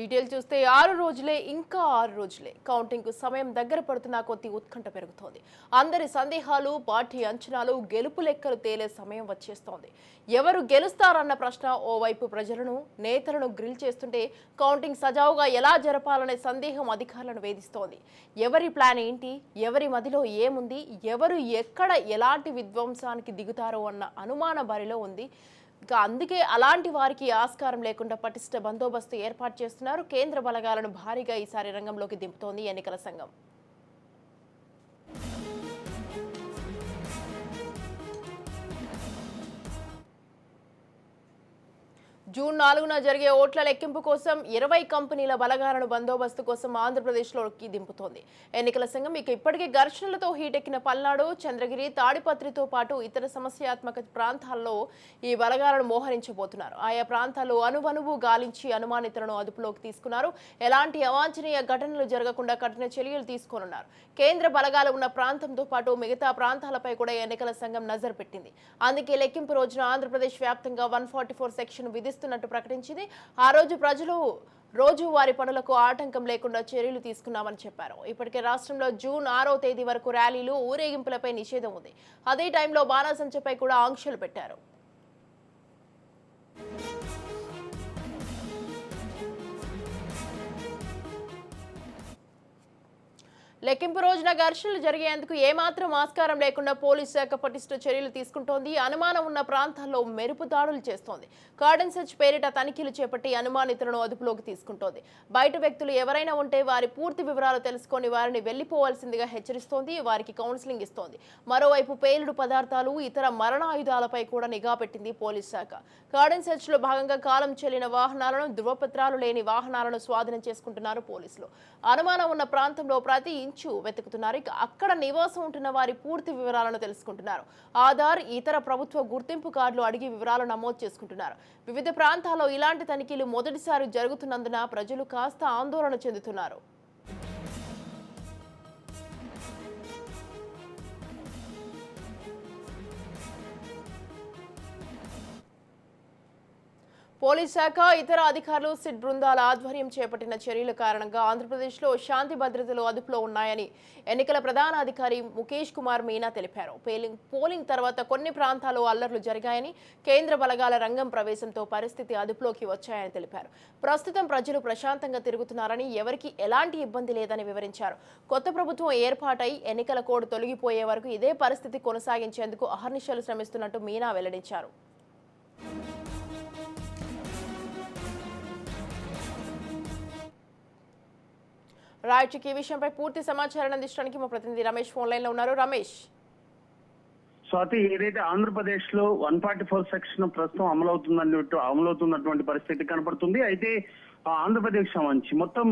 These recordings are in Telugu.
డీటెయిల్ చూస్తే ఆరు రోజులే ఇంకా ఆరు రోజులే. కౌంటింగ్కు సమయం దగ్గర పడుతున్న కొద్ది ఉత్కంఠ పెరుగుతోంది. అందరి సందేహాలు పార్టీ అంచనాలు గెలుపు లెక్కలు తేలే సమయం వచ్చేస్తోంది. ఎవరు గెలుస్తారన్న ప్రశ్న ఓవైపు ప్రజలను నేతలను గ్రిల్ చేస్తుంటే కౌంటింగ్ సజావుగా ఎలా జరపాలనే సందేహం అధికారులను వేధిస్తోంది. ఎవరి ప్లాన్ ఏంటి? ఎవరి మదిలో ఏముంది? ఎవరు ఎక్కడ ఎలాంటి విధ్వంసానికి దిగుతారో అన్న అనుమాన బరిలో ఉంది ఇక అందుకే అలాంటి వారికి ఆస్కారం లేకుండా పటిష్ట బందోబస్తు ఏర్పాటు చేస్తున్నారు. కేంద్ర బలగాలను భారీగా ఈసారి రంగంలోకి దింపుతోంది ఎన్నికల సంఘం. జూన్ నాలుగున జరిగే ఓట్ల లెక్కింపు కోసం ఇరవై కంపెనీల బలగాలను బందోబస్తు కోసం ఆంధ్రప్రదేశ్లోకి దింపుతోంది. ఎన్నికల సంఘం ఇక ఇప్పటికే ఘర్షణలతో హీటెక్కిన పల్నాడు చంద్రగిరి తాడిపత్రితో పాటు ఇతర సమస్యాత్మక ప్రాంతాల్లో ఈ బలగాలను మోహరించబోతున్నారు. ఆయా ప్రాంతాల్లో అనువనువు గాలించి అనుమానితులను అదుపులోకి తీసుకున్నారు. ఎలాంటి అవాంఛనీయ ఘటనలు జరగకుండా కఠిన చర్యలు తీసుకోనున్నారు. కేంద్ర బలగాలు ఉన్న ప్రాంతంతో పాటు మిగతా ప్రాంతాలపై కూడా ఎన్నికల సంఘం నజర్ పెట్టింది. అందుకే లెక్కింపు రోజున ఆంధ్రప్రదేశ్ వ్యాప్తంగా వన్ ఫార్టీ ఫోర్ సెక్షన్ విధిస్తున్నట్టు ప్రకటించింది. ఆ రోజు ప్రజలు రోజు వారి పనులకు ఆటంకం లేకుండా చర్యలు తీసుకున్నామని చెప్పారు. ఇప్పటికే రాష్ట్రంలో జూన్ ఆరో తేదీ వరకు ర్యాలీలు ఊరేగింపులపై నిషేధం ఉంది. అదే టైంలో బాణాసంచపై కూడా ఆంక్షలు పెట్టారు. లెక్కింపు రోజున ఘర్షణలు జరిగేందుకు ఏమాత్రం ఆస్కారం లేకుండా పోలీస్ శాఖ పటిష్ట చర్యలు తీసుకుంటోంది. అనుమానం ఉన్న ప్రాంతాల్లో మెరుపు దాడులు చేస్తోంది. కార్డన్ సెర్చ్ పేరిట తనిఖీలు చేపట్టి అనుమానితులను అదుపులోకి తీసుకుంటోంది. బయట వ్యక్తులు ఎవరైనా ఉంటే వారి పూర్తి వివరాలు తెలుసుకొని వారిని వెళ్ళిపోవాల్సిందిగా హెచ్చరిస్తోంది. వారికి కౌన్సిలింగ్ ఇస్తోంది. మరోవైపు పేలుడు పదార్థాలు ఇతర మరణ ఆయుధాలపై కూడా నిఘా పెట్టింది పోలీస్ శాఖ. కార్డన్ సెర్చ్లో భాగంగా కాలం చెల్లిన వాహనాలను ధృవపత్రాలు లేని వాహనాలను స్వాధీనం చేసుకుంటున్నారు పోలీసులు. అనుమానం ఉన్న ప్రాంతంలో ప్రతి ఇంచు వెతుకుతున్నారు. ఇక అక్కడ నివాసం ఉంటున్న వారి పూర్తి వివరాలను తెలుసుకుంటున్నారు. ఆధార్ ఇతర ప్రభుత్వ గుర్తింపు కార్డులు అడిగి వివరాలు నమోదు చేసుకుంటున్నారు. వివిధ ప్రాంతాల్లో ఇలాంటి తనిఖీలు మొదటిసారి జరుగుతున్నందున ప్రజలు కాస్త ఆందోళన చెందుతున్నారు. పోలీస్ శాఖ ఇతర అధికారులు సిట్ బృందాల ఆధ్వర్యం చేపట్టిన చర్యల కారణంగా ఆంధ్రప్రదేశ్లో శాంతి భద్రతలు అదుపులో ఉన్నాయని ఎన్నికల ప్రధాన అధికారి ముఖేష్ కుమార్ మీనా తెలిపారు. పోలింగ్ పోలింగ్ తర్వాత కొన్ని ప్రాంతాల్లో అల్లర్లు జరిగాయని కేంద్ర బలగాల రంగం ప్రవేశంతో పరిస్థితి అదుపులోకి వచ్చాయని తెలిపారు. ప్రస్తుతం ప్రజలు ప్రశాంతంగా తిరుగుతున్నారని ఎవరికి ఎలాంటి ఇబ్బంది లేదని వివరించారు. కొత్త ప్రభుత్వం ఏర్పాటై ఎన్నికల కోడ్ తొలగిపోయే వరకు ఇదే పరిస్థితి కొనసాగించేందుకు అహర్నిశలు శ్రమిస్తున్నట్టు మీనా వెల్లడించారు. రాయచూక్ ఈ విషయంపై పూర్తి సమాచారాన్ని అందించడానికి మా ప్రతినిధి రమేష్ ఫోన్ లైన్లో ఉన్నారు. రమేష్. స్వాతి ఏదైతే ఆంధ్రప్రదేశ్లో వన్ ఫార్టీ ఫోర్ సెక్షన్ ప్రస్తుతం అమలవుతుందన్నట్టు అమలవుతున్నటువంటి పరిస్థితి కనపడుతుంది. అయితే ఆంధ్రప్రదేశ్ సంబంధించి మొత్తం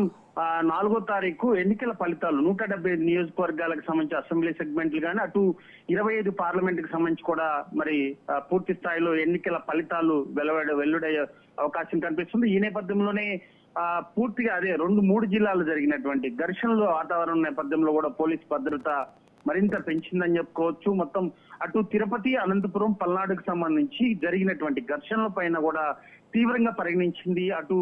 నాలుగో తారీఖు ఎన్నికల ఫలితాలు నూట డెబ్బై నియోజకవర్గాలకు సంబంధించి అసెంబ్లీ సెగ్మెంట్లు కానీ అటు ఇరవై ఐదు పార్లమెంట్కి సంబంధించి కూడా మరి పూర్తి స్థాయిలో ఎన్నికల ఫలితాలు వెలువడ వెల్లుడయ్యే అవకాశం కనిపిస్తుంది. ఈ నేపథ్యంలోనే పూర్తిగా అదే రెండు మూడు జిల్లాలు జరిగినటువంటి ఘర్షణలు వాతావరణం నేపథ్యంలో కూడా పోలీస్ భద్రత మరింత పెంచిందని చెప్పుకోవచ్చు. మొత్తం అటు తిరుపతి అనంతపురం పల్నాడుకు సంబంధించి జరిగినటువంటి ఘర్షణల పైన కూడా తీవ్రంగా పరిగణించింది. అటు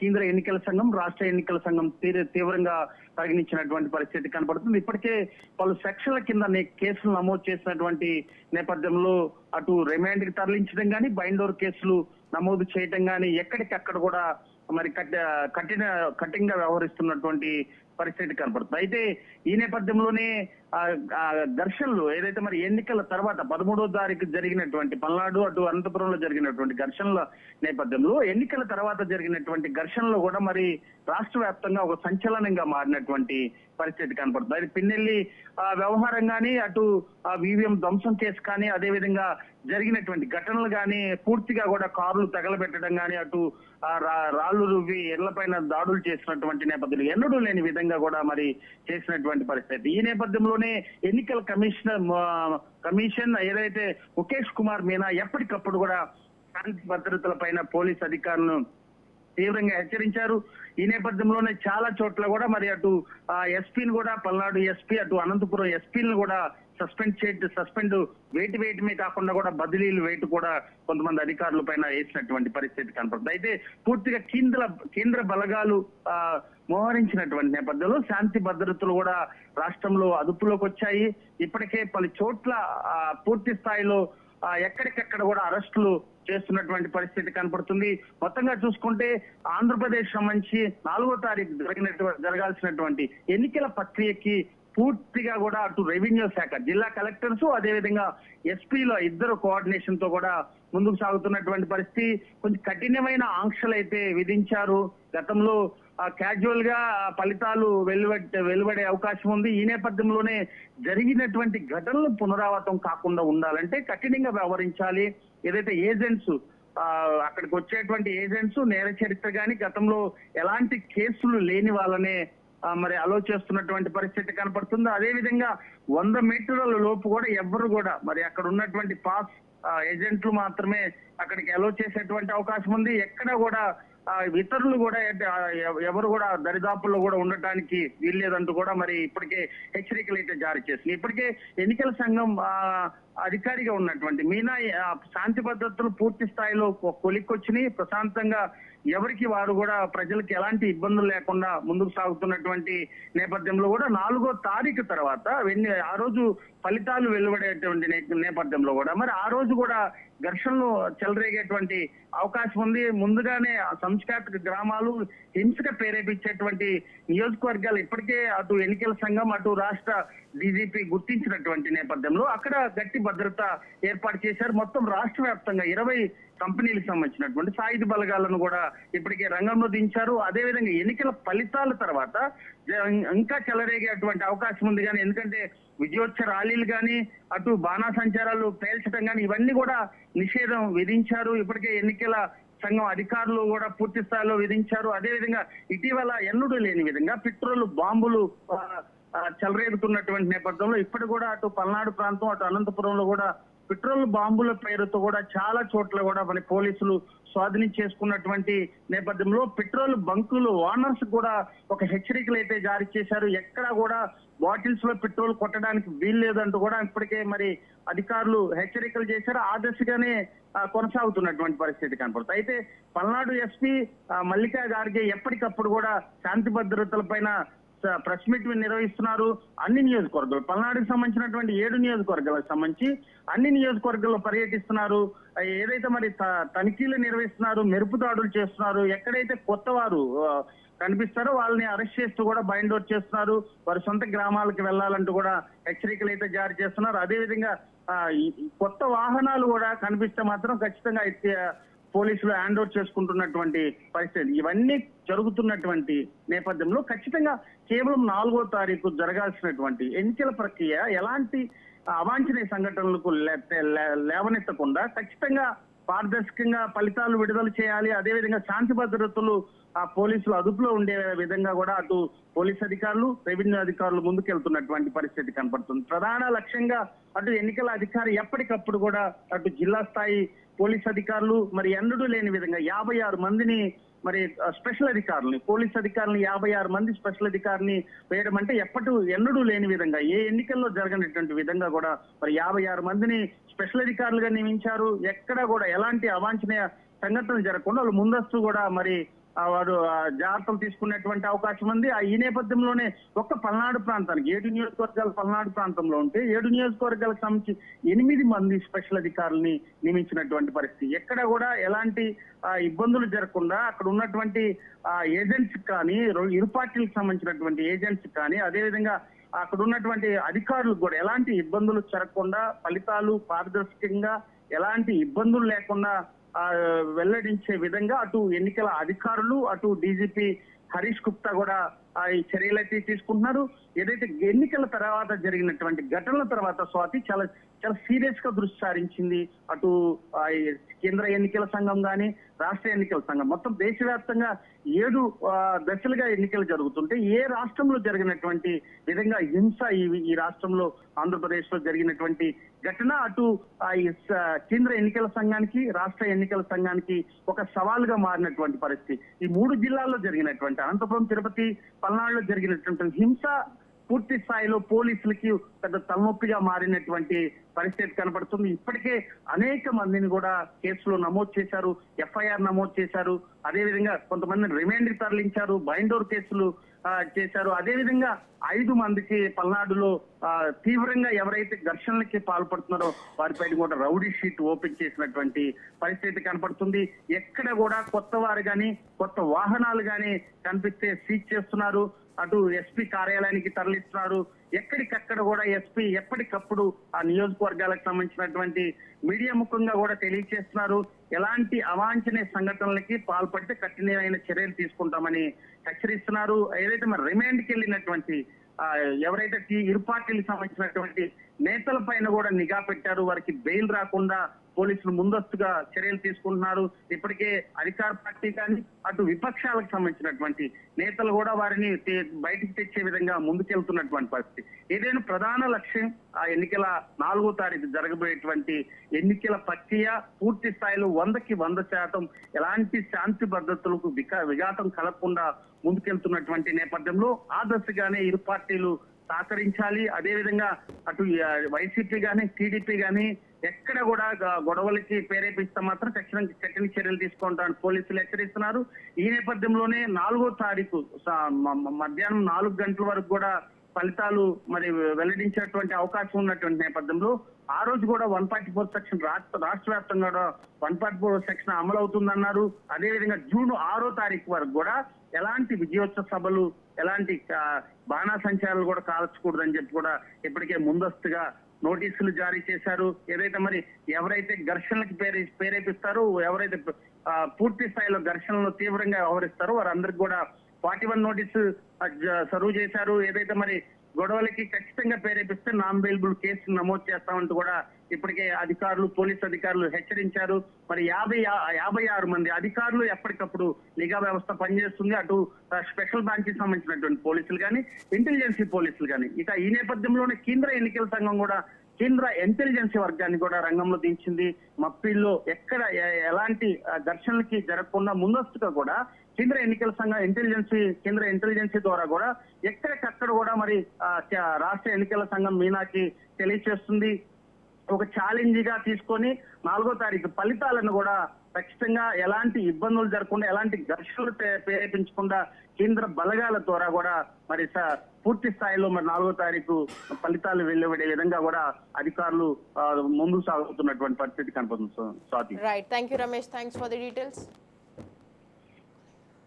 కేంద్ర ఎన్నికల సంఘం రాష్ట్ర ఎన్నికల సంఘం తీవ్రంగా పరిగణించినటువంటి పరిస్థితి కనపడుతుంది. ఇప్పటికే పలు సెక్షన్ల కింద కేసులు నమోదు చేసినటువంటి నేపథ్యంలో అటు రిమాండ్కి తరలించడం కానీ బైండోర్ కేసులు నమోదు చేయటం కానీ ఎక్కడికక్కడ కూడా మరి కఠ కఠిన కఠినంగా వ్యవహరిస్తున్నటువంటి పరిస్థితి కనపడుతుంది. అయితే ఈ నేపథ్యంలోనే ఘర్షణలు ఏదైతే మరి ఎన్నికల తర్వాత పదమూడో తారీఖు జరిగినటువంటి పల్నాడు అటు అనంతపురంలో జరిగినటువంటి ఘర్షణల నేపథ్యంలో ఎన్నికల తర్వాత జరిగినటువంటి ఘర్షణలు కూడా మరి రాష్ట్ర వ్యాప్తంగా ఒక సంచలనంగా మారినటువంటి పరిస్థితి కనపడుతుంది. అది పిన్నెల్లి ఆ, వ్యవహారం కానీ అటు వివిఎం ధ్వంసం కేసు కానీ అదే విధంగా జరిగినటువంటి ఘటనలు కానీ పూర్తిగా కూడా కార్లు తగలబెట్టడం కానీ అటు ఆ, రాళ్ళు రువ్వి ఎర్లపైన దాడులు చేసినటువంటి నేపథ్యంలో ఎన్నడూ లేని విధంగా కూడా మరి చేసినటువంటి పరిస్థితి. ఈ నేపథ్యంలోనే ఎన్నికల కమిషనర్ కమిషన్ ఏదైతే ముఖేష్ కుమార్ మీనా ఎప్పటికప్పుడు కూడా శాంతి భద్రతల పైన పోలీస్ అధికారులను తీవ్రంగా హెచ్చరించారు. ఈ నేపథ్యంలోనే చాలా చోట్ల కూడా మరి అటు ఎస్పీని కూడా పల్నాడు ఎస్పీ అటు అనంతపురం ఎస్పీని కూడా సస్పెండ్ చేయడం సస్పెండ్ వేటి వేయటమే కాకుండా కూడా బదిలీలు వేటు కూడా కొంతమంది అధికారుల పైన వేసినటువంటి పరిస్థితి కనపడుతుంది. అయితే పూర్తిగా కేంద్ర కేంద్ర బలగాలు ఆ, మోహరించినటువంటి నేపథ్యంలో శాంతి భద్రతలు కూడా రాష్ట్రంలో అదుపులోకి వచ్చాయి. ఇప్పటికే పలు చోట్ల పూర్తి స్థాయిలో ఎక్కడికెక్కడ కూడా అరెస్టులు చేస్తున్నటువంటి పరిస్థితి కనపడుతుంది. మొత్తంగా చూసుకుంటే ఆంధ్రప్రదేశ్ సంబంధించి నాలుగో తారీఖు జరిగినటువంటి జరగాల్సినటువంటి ఎన్నికల ప్రక్రియకి పూర్తిగా కూడా అటు రెవెన్యూ శాఖ జిల్లా కలెక్టర్స్ అదేవిధంగా ఎస్పీలో ఇద్దరు కోఆర్డినేషన్తో కూడా ముందుకు సాగుతున్నటువంటి పరిస్థితి. కొంచెం కఠినమైన ఆంక్షలు అయితే విధించారు. గతంలో క్యాజువల్గా ఫలితాలు వెలువడే వెలువడే అవకాశం ఉంది. ఈ నేపథ్యంలోనే జరిగినటువంటి ఘటనలు పునరావృతం కాకుండా ఉండాలంటే కఠినంగా వ్యవహరించాలి. ఏదైతే ఏజెంట్స్ అక్కడికి వచ్చేటువంటి ఏజెంట్స్ నేర చరిత్ర కానీ గతంలో ఎలాంటి కేసులు లేని వాళ్ళనే మరి అలో చేస్తున్నటువంటి పరిస్థితి కనపడుతుంది. అదే విధంగా వంద మీటర్ల లోపు కూడా ఎవ్వరు కూడా మరి అక్కడ ఉన్నటువంటి పాస్ ఏజెంట్లు మాత్రమే అక్కడికి అలో చేసేటువంటి అవకాశం ఉంది. ఎక్కడ కూడా ఇతరులు కూడా ఎవ- ఎవరు కూడా దరిదాపుల్లో కూడా ఉండటానికి వీల్లేదంటూ కూడా మరి ఇప్పటికే హెచ్చరికలు అయితే జారీ చేసింది ఇప్పటికే ఎన్నికల సంఘం అధికారిగా ఉన్నటువంటి మీనా శాంతి భద్రతలు పూర్తి స్థాయిలో కొలిక్కొచ్చినాయి. ప్రశాంతంగా ఎవరికి వారు కూడా ప్రజలకు ఎలాంటి ఇబ్బందులు లేకుండా ముందుకు సాగుతున్నటువంటి నేపథ్యంలో కూడా నాలుగో తారీఖు తర్వాత ఆ రోజు ఫలితాలు వెలువడేటువంటి నేపథ్యంలో కూడా. మరి ఆ రోజు కూడా ఘర్షణలు చెలరేగేటువంటి అవకాశం ఉంది. ముందుగానే ఆ గ్రామాలు హింసక ప్రేరేపించేటువంటి నియోజకవర్గాలు ఇప్పటికే అటు ఎన్నికల సంఘం అటు రాష్ట్ర డీజీపీ గుర్తించినటువంటి నేపథ్యంలో అక్కడ గట్టి భద్రత ఏర్పాటు చేశారు. మొత్తం రాష్ట్ర వ్యాప్తంగా ఇరవై కంపెనీలకు సంబంధించినటువంటి సాయుధ బలగాలను కూడా ఇప్పటికే రంగంలో దించారు. అదేవిధంగా ఎన్నికల ఫలితాల తర్వాత ఇంకా చెలరేగేటువంటి అవకాశం ఉంది. కానీ ఎందుకంటే విజయోత్సవ ర్యాలీలు కానీ అటు బాణా సంచారాలు పేల్చడం కానీ ఇవన్నీ కూడా నిషేధం విధించారు. ఇప్పటికే ఎన్నికల సంఘం అధికారులు కూడా పూర్తి స్థాయిలో విధించారు. అదేవిధంగా ఇటీవల ఎన్నుడు లేని విధంగా పెట్రోల్ బాంబులు చెలరేగుతున్నటువంటి నేపథ్యంలో ఇప్పటి కూడా అటు పల్నాడు ప్రాంతం అటు అనంతపురంలో కూడా పెట్రోల్ బాంబుల పేరుతో కూడా చాలా చోట్ల కూడా మన పోలీసులు స్వాధీనం చేసుకున్నటువంటి నేపథ్యంలో పెట్రోల్ బంకులు ఓనర్స్ కూడా ఒక హెచ్చరికలు అయితే జారీ చేశారు. ఎక్కడ కూడా బాటిల్స్లో పెట్రోల్ కొట్టడానికి వీల్లేదంటూ కూడా ఇప్పటికే మరి అధికారులు హెచ్చరికలు చేశారు. ఆ దశగానే కొనసాగుతున్నటువంటి పరిస్థితి కనపడుతుంది. అయితే పల్నాడు ఎస్పీ మల్లికా గార్గే ఎప్పటికప్పుడు కూడా శాంతి భద్రతల పైన ప్రెస్ మీట్ నిర్వహిస్తున్నారు. అన్ని నియోజకవర్గాలు పల్నాడుకి సంబంధించినటువంటి ఏడు నియోజకవర్గాలకు సంబంధించి అన్ని నియోజకవర్గాల్లో పర్యటిస్తున్నారు. ఏదైతే మరి త- తనిఖీలు నిర్వహిస్తున్నారు మెరుపు దాడులు చేస్తున్నారు ఎక్కడైతే కొత్త వారు కనిపిస్తారో. వాళ్ళని అరెస్ట్ చేస్తూ కూడా బైండ్ అవుట్ చేస్తున్నారు. వారి సొంత గ్రామాలకు వెళ్ళాలంటూ కూడా హెచ్చరికలు అయితే జారీ చేస్తున్నారు. అదేవిధంగా కొత్త వాహనాలు కూడా కనిపిస్తే మాత్రం ఖచ్చితంగా పోలీసులు హ్యాండ్ ఓవర్ చేసుకుంటున్నటువంటి పరిస్థితి ఇవన్నీ జరుగుతున్నటువంటి నేపథ్యంలో ఖచ్చితంగా కేవలం నాలుగో తారీఖు జరగాల్సినటువంటి ఎన్నికల ప్రక్రియ ఎలాంటి అవాంఛనీయ సంఘటనలకు లేవనెత్తకుండా ఖచ్చితంగా పారదర్శకంగా ఫలితాలు విడుదల చేయాలి. అదేవిధంగా శాంతి భద్రతలు ఆ పోలీసులు అదుపులో ఉండే విధంగా కూడా అటు పోలీస్ అధికారులు రెవెన్యూ అధికారులు ముందుకెళ్తున్నటువంటి పరిస్థితి కనపడుతుంది. ప్రధాన లక్ష్యంగా అటు ఎన్నికల అధికారి ఎప్పటికప్పుడు కూడా అటు జిల్లా స్థాయి పోలీస్ అధికారులు మరి ఎన్నడూ లేని విధంగా యాభై ఆరు మందిని మరి స్పెషల్ అధికారులని పోలీస్ అధికారులని యాభై ఆరు మంది స్పెషల్ అధికారిని వేయడం అంటే ఎప్పటి ఎన్నడూ లేని విధంగా ఏ ఎన్నికల్లో జరగనటువంటి విధంగా కూడా మరి యాభై ఆరు మందిని స్పెషల్ అధికారులుగా నియమించారు. ఎక్కడా కూడా ఎలాంటి అవాంఛనీయ సంఘటనలు జరగకుండా వాళ్ళు ముందస్తు కూడా మరి వారు జాగ్రత్తలు తీసుకునేటువంటి అవకాశం ఉంది. ఆ ఈ నేపథ్యంలోనే ఒక్క పల్నాడు ప్రాంతానికి ఏడు నియోజకవర్గాలు పల్నాడు ప్రాంతంలో ఉంటే ఏడు నియోజకవర్గాలకు సంబంధించి ఎనిమిది మంది స్పెషల్ అధికారుల్ని నియమించినటువంటి పరిస్థితి. ఎక్కడ కూడా ఎలాంటి ఇబ్బందులు జరగకుండా అక్కడ ఉన్నటువంటి ఏజెంట్స్ కానీ ఇరు పార్టీలకు సంబంధించినటువంటి ఏజెంట్స్ కానీ అదేవిధంగా అక్కడ ఉన్నటువంటి అధికారులకు కూడా ఎలాంటి ఇబ్బందులు జరగకుండా ఫలితాలు పారదర్శకంగా ఎలాంటి ఇబ్బందులు లేకుండా వెల్లడించే విధంగా అటు ఎన్నికల అధికారులు అటు డీజీపీ హరీష్ గుప్తా కూడా ఆ, ఈ చర్యలు అయితే తీసుకుంటున్నారు. ఏదైతే ఎన్నికల తర్వాత జరిగినటువంటి ఘటనల తర్వాత స్వాతి చాలా చాలా సీరియస్గా దృష్టి సారించింది. అటు ఆ, కేంద్ర ఎన్నికల సంఘం గాని రాష్ట్ర ఎన్నికల సంఘం. మొత్తం దేశవ్యాప్తంగా ఏడు దశలుగా ఎన్నికలు జరుగుతుంటే ఏ రాష్ట్రంలో జరిగినటువంటి విధంగా హింస ఈ రాష్ట్రంలో ఆంధ్రప్రదేశ్లో జరిగినటువంటి ఘటన అటు ఈ కేంద్ర ఎన్నికల సంఘానికి రాష్ట్ర ఎన్నికల సంఘానికి ఒక సవాలుగా మారినటువంటి పరిస్థితి. ఈ మూడు జిల్లాల్లో జరిగినటువంటి అనంతపురం తిరుపతి పల్నాడులో జరిగినటువంటి హింస పూర్తి స్థాయిలో పోలీసులకి పెద్ద తలనొప్పిగా మారినటువంటి పరిస్థితి కనపడుతుంది. ఇప్పటికే అనేక మందిని కూడా కేసులో నమోదు చేశారు ఎఫ్ఐఆర్ నమోదు చేశారు. అదేవిధంగా కొంతమందిని రిమైండ్ తరలించారు బైండోర్ కేసులు చేశారు. అదేవిధంగా ఐదు మందికి పల్నాడులో తీవ్రంగా ఎవరైతే ఘర్షణలకి పాల్పడుతున్నారో వారిపై కూడా రౌడీ షీట్ ఓపెన్ చేసినటువంటి పరిస్థితి కనపడుతుంది. ఎక్కడ కూడా కొత్త వారు కానీ కొత్త వాహనాలు కానీ కనిపిస్తే సీజ్ చేస్తున్నారు. అటు ఎస్పీ కార్యాలయానికి తరలిస్తున్నారు ఎక్కడికక్కడ కూడా ఎస్పీ ఎప్పటికప్పుడు ఆ నియోజకవర్గాలకు సంబంధించినటువంటి మీడియా ముఖంగా కూడా తెలియజేస్తున్నారు ఎలాంటి అవాంఛనీయ సంఘటనలకి పాల్పడితే కఠినమైన చర్యలు తీసుకుంటామని హెచ్చరిస్తున్నారు. ఏదైతే మరి రిమాండ్కి వెళ్ళినటువంటి ఆ, ఎవరైతే ఇరు పార్టీలకు సంబంధించినటువంటి నేతల పైన కూడా నిఘా పెట్టారు. వారికి బెయిల్ రాకుండా పోలీసులు ముందస్తుగా చర్యలు తీసుకుంటున్నారు. ఇప్పటికే అధికార పార్టీ కానీ అటు విపక్షాలకు సంబంధించినటువంటి నేతలు కూడా వారిని బయటకు బయటికి తెచ్చే విధంగా ముందుకెళ్తున్నటువంటి పరిస్థితి. ఏదైనా ప్రధాన లక్ష్యం ఆ ఎన్నికల నాలుగో తారీఖు జరగబోయేటువంటి ఎన్నికల ప్రక్రియ పూర్తి స్థాయిలో వందకి వంద శాతం ఎలాంటి శాంతి భద్రతలకు విక విఘాతం కలగకుండా ముందుకెళ్తున్నటువంటి నేపథ్యంలో ఆ దశగానే ఇరు పార్టీలు సహకరించాలి. అదేవిధంగా అటు వైసీపీ కానీ టీడీపీ కానీ ఎక్కడ కూడా గొడవలకి ప్రేరేపిస్తే మాత్రం కఠిన కఠిన చర్యలు తీసుకుంటాను పోలీసులు హెచ్చరిస్తున్నారు. ఈ నేపథ్యంలోనే నాలుగో తారీఖు మధ్యాహ్నం నాలుగు గంటల వరకు కూడా ఫలితాలు మరి వెల్లడించేటువంటి అవకాశం ఉన్నటువంటి నేపథ్యంలో ఆ రోజు కూడా వన్ ఫార్టీ ఫోర్ సెక్షన్ రాష్ట్ర రాష్ట్ర వ్యాప్తంగా కూడా వన్ ఫార్టీ ఫోర్ సెక్షన్ అమలు అవుతుందన్నారు అదేవిధంగా జూన్ ఆరో తారీఖు వరకు కూడా ఎలాంటి విజయోత్సవ సభలు ఎలాంటి బాణాసంచారాలు కూడా కాల్చకూడదని చెప్పి కూడా ఇప్పటికే ముందస్తుగా నోటీసులు జారీ చేశారు. ఏదైతే మరి ఎవరైతే ఘర్షణలకు ప్రేరే ప్రేరేపిస్తారో ఎవరైతే పూర్తి స్థాయిలో ఘర్షణలు తీవ్రంగా వ్యవహరిస్తారో వారందరికి కూడా ఫార్టీ వన్ నోటీసు సర్వ్ చేశారు. ఏదైతే మరి గొడవలకి ఖచ్చితంగా ప్రేరేపిస్తే నాన్ అవైలబుల్ కేసు నమోదు చేస్తామంటూ కూడా ఇప్పటికే అధికారులు పోలీస్ అధికారులు హెచ్చరించారు. మరి యాభై యాభై ఆరు మంది అధికారులు ఎప్పటికప్పుడు నిఘా వ్యవస్థ పనిచేస్తుంది. అటు స్పెషల్ బ్రాంచ్కి సంబంధించినటువంటి పోలీసులు కానీ ఇంటెలిజెన్సీ పోలీసులు కానీ. ఇక ఈ నేపథ్యంలోనే కేంద్ర ఎన్నికల సంఘం కూడా కేంద్ర ఇంటెలిజెన్సీ వర్గాన్ని కూడా రంగంలో దించింది. మప్పిల్లో ఎక్కడ ఎలాంటి ఘర్షణలకి జరగకుండా ముందస్తుగా కూడా కేంద్ర ఎన్నికల సంఘం ఇంటెలిజెన్సీ కేంద్ర ఇంటెలిజెన్సీ ద్వారా కూడా ఎక్కడికక్కడ కూడా మరి రాష్ట్ర ఎన్నికల సంఘం మీనాకి తెలియచేస్తుంది. ఒక ఛాలెంజ్గా తీసుకొని నాలుగో తారీఖు ఫలితాలను కూడా ఖచ్చితంగా ఎలాంటి ఇబ్బందులు జరగకుండా ఎలాంటి ఘర్షణలు ప్రేరేపించకుండా కేంద్ర బలగాల ద్వారా కూడా మరి పూర్తి స్థాయిలో మరి నాలుగో తారీఖు ఫలితాలు వెలువడే విధంగా కూడా అధికారులు ముందుకు సాగుతున్నటువంటి పరిస్థితి కనపడుతుంది Swathi. Right thank you Ramesh thanks for the details